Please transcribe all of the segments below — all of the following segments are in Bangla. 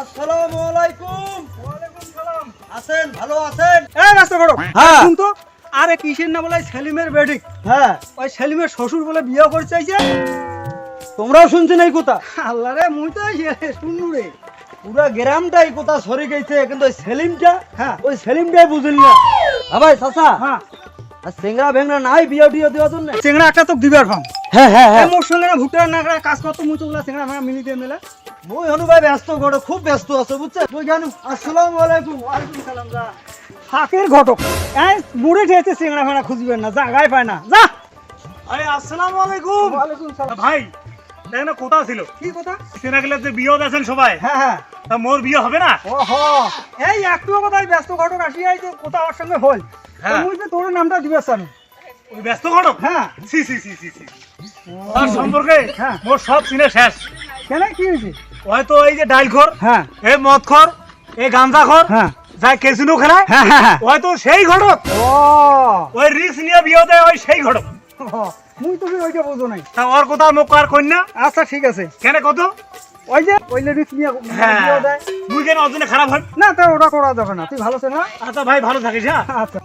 আসসালামু আলাইকুম। আছেন? ভালো আছেন? এই ব্যস্ত করো হ্যাঁ। শুন তো আরে কিসের না বলে? সেলিমের বেডিক হ্যাঁ। ওই সেলিমের শ্বশুর বলে বিয়ে করতে চাইছে তোমরাও শুনছেন এই কথা? আল্লাহ রে মুই তো শুনলু রে। পুরা গ্রামটাই কথা সরে গেছে কিন্তু ওই সেলিমটা হ্যাঁ। ওই সেলিমটাই বুঝলি না। ভাই চাচা। হ্যাঁ। আর ভেংড়া নাই বিয়ে টিয়ে দেওয়ার জন্য? চেংড়া একটা তো দিবার ফাম হ্যাঁ হ্যাঁ হ্যাঁ। মোর সঙ্গে না ভুটার না কাজ করতো মুই তো চেংড়া ভাঙা মিলি দিয়ে মেলা। মুই হনু ভাই ব্যস্ত গড়ে খুব ব্যস্ত আছে বুঝছেন তুই জানো আসসালামু আলাইকুম ওয়ালাইকুম সালাম যা। ফাঁকের ঘটক। এই বুড়ে ঠেয়েছে চেংড়া ভাঙা খুঁজবেন না জাগাই পায় না যা। আরে আসসালামু আলাইকুম। ওয়ালাইকুম সালাম। ভাই দেখেন না কোথা ছিল কি কথা? সেনাগুলো যে বিয়ে আছেন সবাই হ্যাঁ হ্যাঁ তা মোর বিয়ে হবে না? ওহো এই একটু কথাই ব্যস্ত ঘটক আসি যে কোথা ওর সঙ্গে হল। মুই যে তোর নামটা দিবেছ আমি। ওই ব্যস্ত ঘটক? হ্যাঁ C C C C C তার সম্পর্কে। মোর সব সিনে শেষ। কেন কি হয়েছে হয়তো এই যে ডাইল খর হ্যাঁ। এই মদ খর এই গাঞ্জা খর হ্যাঁ। যাই কেসিনো খেলায় হ্যাঁ হ্যাঁ হ্যাঁ। হয়তো সেই ঘটক। ও। ওই রিক্স নিয়ে বিয়ে দেয় ওই সেই ঘটক। মুই তুমি ওইটা বোঝো নাই। তা ওর কথা মুখ আর কন্যা আচ্ছা ঠিক আছে। কেন কত? ওই যে ওই লেডিস নিয়ে বিয়ে দেয়। মুই কেন অজনে খারাপ হয়। না তো ওটা করা যাবে না। তুই ভালো আছে না? আচ্ছা ভাই ভালো থাকিস হ্যাঁ। আচ্ছা।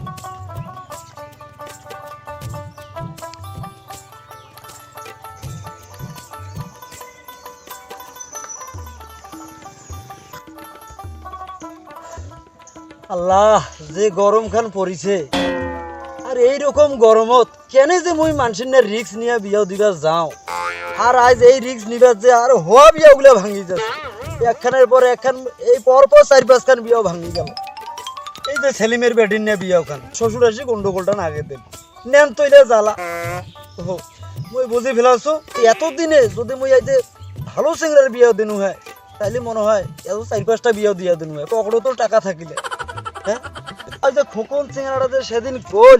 আল্লাহ, যে গরম খান পড়িছে। আর এই রকম গরমত কেন যে মুই মানুষের না রিক্স নিয়ে বিয়া দিবা যাও? আর আজ এই রিক্স নিবার যে আর হওয়া বিয়া গুলা ভাঙি যাচ্ছে। একখানের পর একখান, এই পর পর চার পাঁচখান বিয়াও ভাঙি গেল। এই যে সেলিমের বেডিন নিয়ে বিয়াও খান শ্বশুর আসি গন্ডগোলটা না আগে দেন। নেন তৈলে জ্বালা। ও মুই বুঝি ফেলাছো, এতদিনে যদি মুই এই যে ভালো সিংড়ার বিয়াও দিনু হয় তাইলে মনে হয় এত চার পাঁচটা বিয়াও দিয়া দিনু হয় পকড়ো তো টাকা থাকিলে। হ্যাঁ ওই যে খোকন যে সেদিন কল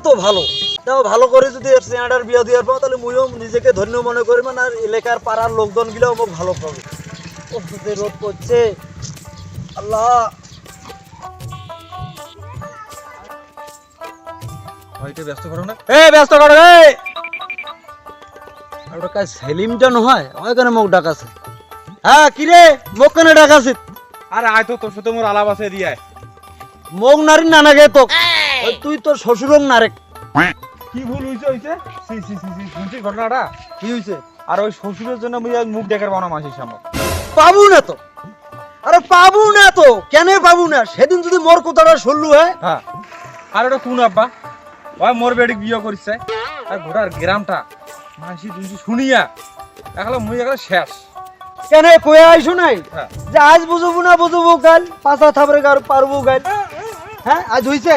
তো ভালো। তাও ভালো করে যদি বিয়া দেওয়ার পাও তাহলে মুইও নিজেকে ধন্য মনে করি মানে আর এলাকার পাড়ার লোকজন গিলাও মোক ভালো পাবে। ও যে রোদ করছে আল্লাহ। ভাইটা ব্যস্ত করো না। এ ব্যস্ত করো এ! আর ওটা কাজ সেলিমটা নহয় ওইখানে মোক ডাকাছে। হ্যাঁ কিরে মোক কেন ডাকাছে আরে আয় তো তোর সাথে মোর আলাপ আছে দিয়ে মোক নারী নানাগে তো। ওই তুই তোর শ্বশুরক নারে। কি ভুল হইছে হইছে? সি সি সি সি শুনছিস ঘটনাটা। কি হয়েছে আর ওই শ্বশুরের জন্য মুই মুখ দেখার বানা মাসির সামনে। পাবো না তো। আরে পাবো না তো। কেন পাবো না? সেদিন যদি মোর কথাটা শুনলু হ্যাঁ? হ্যাঁ। আর ওটা কোন আব্বা? ওই মোর বেড়ি বিয়ে করিছে। আর গোটার গ্রামটা মাসি দুইছি শুনিয়া এখন মুই এখন শেষ। কেন কয়ে আইসো নাই? হ্যাঁ। যে আজ বুঝব না বুঝব কাল পাঁচা থাপরে কার পারব কাল হ্যাঁ আজ হইছে?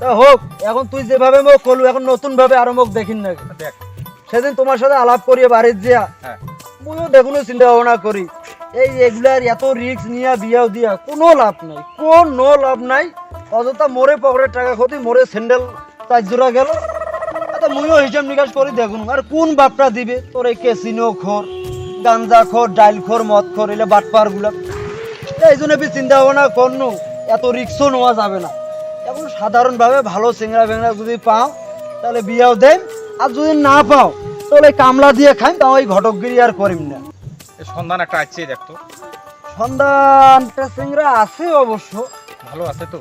তা হোক এখন তুই যেভাবে মোক কলু এখন নতুন ভাবে আরও মোক দেখিন না। দেখ। সেদিন তোমার সাথে আলাপ করিয়ে বাড়ির যা হ্যাঁ। মুইও দেখুন চিন্তা ভাবনা করি। এই এগুলার এত রিস্ক নিয়া বিয়াও দিয়া কোনো লাভ নাই কোনো লাভ নাই। অযথা মোরে পকেটের টাকা ক্ষতি মোরে স্যান্ডেল চার জোড়া গেল। মুইও হিসাব নিকাশ করি দেখুন আর কোন বাপটা দিবে? তোর এই কেসিনো খোর। গাঞ্জা খোর ডাইল খোর মদ খোর এলে বাটপারগুলা এই জন্য চিন্তা ভাবনা করনু এত রিক্সও নেওয়া যাবে না। এখন সাধারণভাবে ভালো সিংড়া ভেংড়া যদি পাও তাহলে বিয়াও দেন আর যদি না পাও তাহলে কামলা দিয়ে খাই তাও এই ঘটকগিরি আর করিম না। সন্ধান একটা আসছে দেখতো সন্ধানটা সিংড়া আছে অবশ্য। ভালো আছে তো।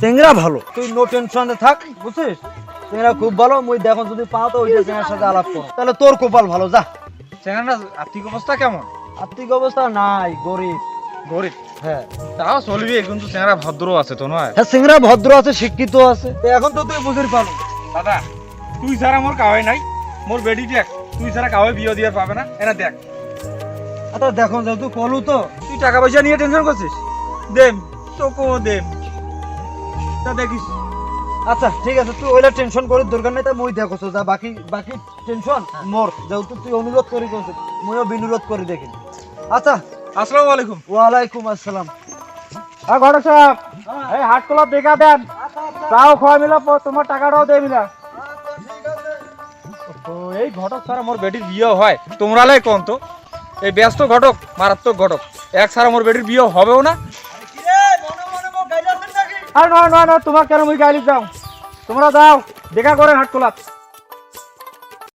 সিংড়া ভালো। তুই নো টেনশনে থাক বুঝছিস? সিংড়া খুব ভালো মুই দেখো যদি পাও তো ওইটা সিংড়ার সাথে আলাপ কর। তাহলে তোর কপাল ভালো যা। চেঙ্গাটা আর্থিক অবস্থা কেমন? আর্থিক অবস্থা নাই গরিব। গরিব? হ্যাঁ। তাও চলবি কিন্তু চেঙ্গারা ভদ্র আছে তো নয়? হ্যাঁ ভদ্র আছে শিক্ষিত আছে। এখন তো তুই বুঝির পাবো দাদা তুই ছাড়া মোর কাওয়াই নাই। মোর বেডি দেখ তুই ছাড়া কাওয়াই বিয়ে দিয়ার পাবে না। এরা দেখ। আচ্ছা দেখো যেহেতু কলু তো। তুই টাকা পয়সা নিয়ে টেনশন করছিস? দেম তোকেও দেম। তা দেখিস। আচ্ছা ঠিক আছে তুই ওইটা টেনশন করার দরকার নাই তা মই দেখো যা বাকি বাকি টেনশন মোর যেহেতু তুই অনুরোধ করি করছিস মুইও বিনুরোধ করি দেখি। আচ্ছা আসসালামু আলাইকুম। ওয়ালাইকুম আসসালাম। আর ঘটক সাহেব এই হাট কলাপ দেখা দেন। তাও খাওয়া মিলা তোমার টাকাটাও দিয়ে মিলা। এই ঘটক ছাড়া মোর বেটির বিয়ে হয়। তোমরা লাই কোন তো এই ব্যস্ত ঘটক মারাত্মক ঘটক। এক ছাড়া মোর বেটির বিয়ে হবেও না? আর নয় নয় নয় তোমার কেন মুই গাইলি যাও? তোমরা যাও, দেখা করেন হাট কলাপ